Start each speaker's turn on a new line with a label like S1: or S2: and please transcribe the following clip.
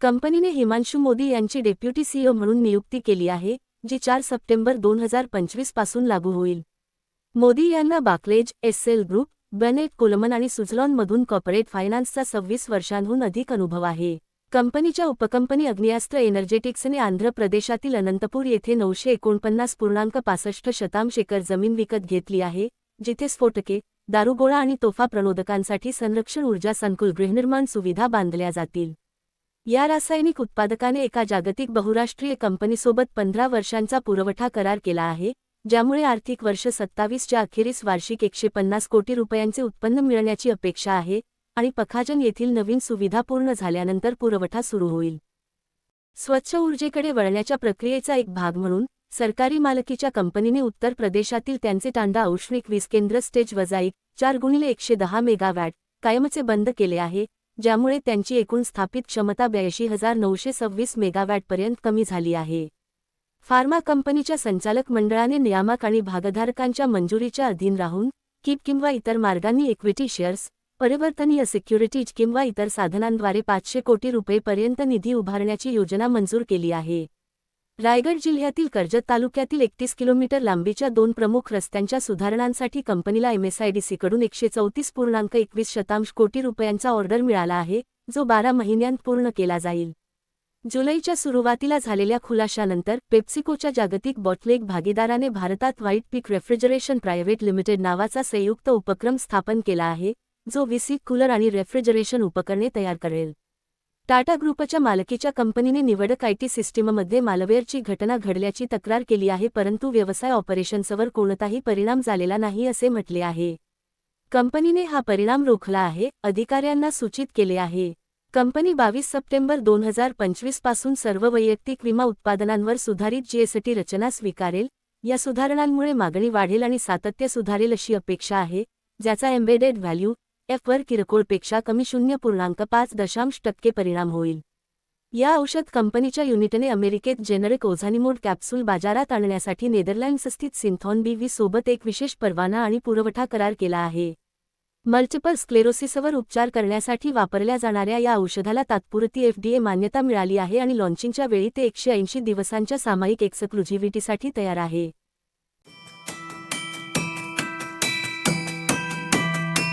S1: कंपनीने हिमांशू मोदी यांची deputy CEO म्हणून नियुक्ती केली आहे जी चार सप्टेंबर दोन हजार पंचवीसपासून लागू होईल. मोदी यांना Barclays SL group Bennett Coleman आणि सुझलॉनमधून कॉर्पोरेट फायनान्सचा सव्वीस वर्षांहून अधिक अनुभव आहे. कंपनीच्या उपकंपनी अग्नियास्त्र एनर्जेटिक्सने आंध्र प्रदेशातील अनंतपूर येथे नऊशे एकोणपन्नास पूर्णांक पासष्ट शतांश एकर जमीन विकत घेतली आहे जिथे स्फोटके दारुगोळा आणि तोफा प्रणोदकांसाठी संरक्षण ऊर्जा संकुल गृहनिर्माण सुविधा बांधल्या जातील. या रासायनिक उत्पादकाने एका जागतिक बहुराष्ट्रीय कंपनीसोबत पंधरा वर्षांचा पुरवठा करार केला आहे ज्यामुळे आर्थिक वर्ष सत्तावीसच्या अखेरीस वार्षिक एकशे पन्नास कोटी रुपयांचे उत्पन्न मिळण्याची अपेक्षा आहे आणि पखाजन येथील नवीन सुविधा पूर्ण झाल्यानंतर पुरवठा सुरू होईल. स्वच्छ ऊर्जेकडे वळण्याच्या प्रक्रियेचा एक भाग म्हणून सरकारी मालकीच्या कंपनीने उत्तर प्रदेशातील त्यांचे टांडा औष्णिक वीज केंद्र स्टेज वजाईक चार गुणिले एकशे दहा मेगावॅट कायमचे बंद केले आहे ज्यामुळे त्यांची एकूण स्थापित क्षमता ब्याऐंशी हजार नऊशे सव्वीस मेगावॅटपर्यंत कमी झाली आहे. फार्मा कंपनीच्या संचालक मंडळाने नियामक आणि भागधारकांच्या मंजुरीच्या अधीन राहून किप किंवा इतर मार्गांनी इक्विटी शेअर्स परिवर्तनीय सिक्युरिटीज किंवा इतर साधनांद्वारे पाचशे कोटी रुपयेपर्यंत निधी उभारण्याची योजना मंजूर केली आहे. रायगड जिल्ह्यातील कर्जत तालुक्यातील एकतीस किलोमीटर लांबीच्या दोन प्रमुख रस्त्यांच्या सुधारणांसाठी कंपनीला एमएसआयडीसीकडून एकशे चौतीस पूर्णांक एकवीस शतांश कोटी रुपयांचा ऑर्डर मिळाला आहे जो बारा महिन्यांत पूर्ण केला जाईल. जुलैच्या सुरुवातीला झालेल्या खुलाशानंतर पेप्सिकोच्या जागतिक बॉटलेक भागीदाराने भारतात white peak refrigeration private limited नावाचा संयुक्त उपक्रम स्थापन केला आहे जो विसी कूलर आणि रेफ्रिजरेशन उपकरणे तयार करेल. टाटा ग्रुपच्या मालकीच्या कंपनीने निवडक आयटी सिस्टीममध्ये मालवेअरची घटना घडल्याची तक्रार केली आहे परंतु व्यवसाय ऑपरेशन्सवर कोणताही परिणाम झालेला नाही असे म्हटले आहे. कंपनीने हा परिणाम रोखला आहे अधिकाऱ्यांना सूचित केले आहे. कंपनी बावीस सप्टेंबर दोन हजार पंचवीसपासून सर्व वैयक्तिक विमा उत्पादनांवर सुधारित जीएसटी रचना स्वीकारेल या सुधारणांमुळे मागणी वाढेल आणि सातत्य सुधारेल अशी अपेक्षा आहे ज्याचा एम्बेडेड व्हॅल्यू एफवर किरकोळपेक्षा कमी शून्य पूर्णांक पाच दशांश टक्के परिणाम होईल. या औषध कंपनीच्या युनिटने अमेरिकेत जेनरिक ओझानिमोड कॅप्सूल बाजारात आणण्यासाठी नेदरलँड्स स्थित सिंथॉन बी व्ही सोबत एक विशेष परवाना आणि पुरवठा करार केला आहे. मल्टिपल स्क्लेरोसिसवर उपचार करण्यासाठी वापरल्या जाणाऱ्या या औषधाला तात्पुरती एफडीए मान्यता मिळाली आहे आणि लॉन्चिंगच्या वेळी ते एकशे ऐंशी दिवसांच्या सामायिक एक्सक्लुझिव्हिटीसाठी तयार आहे.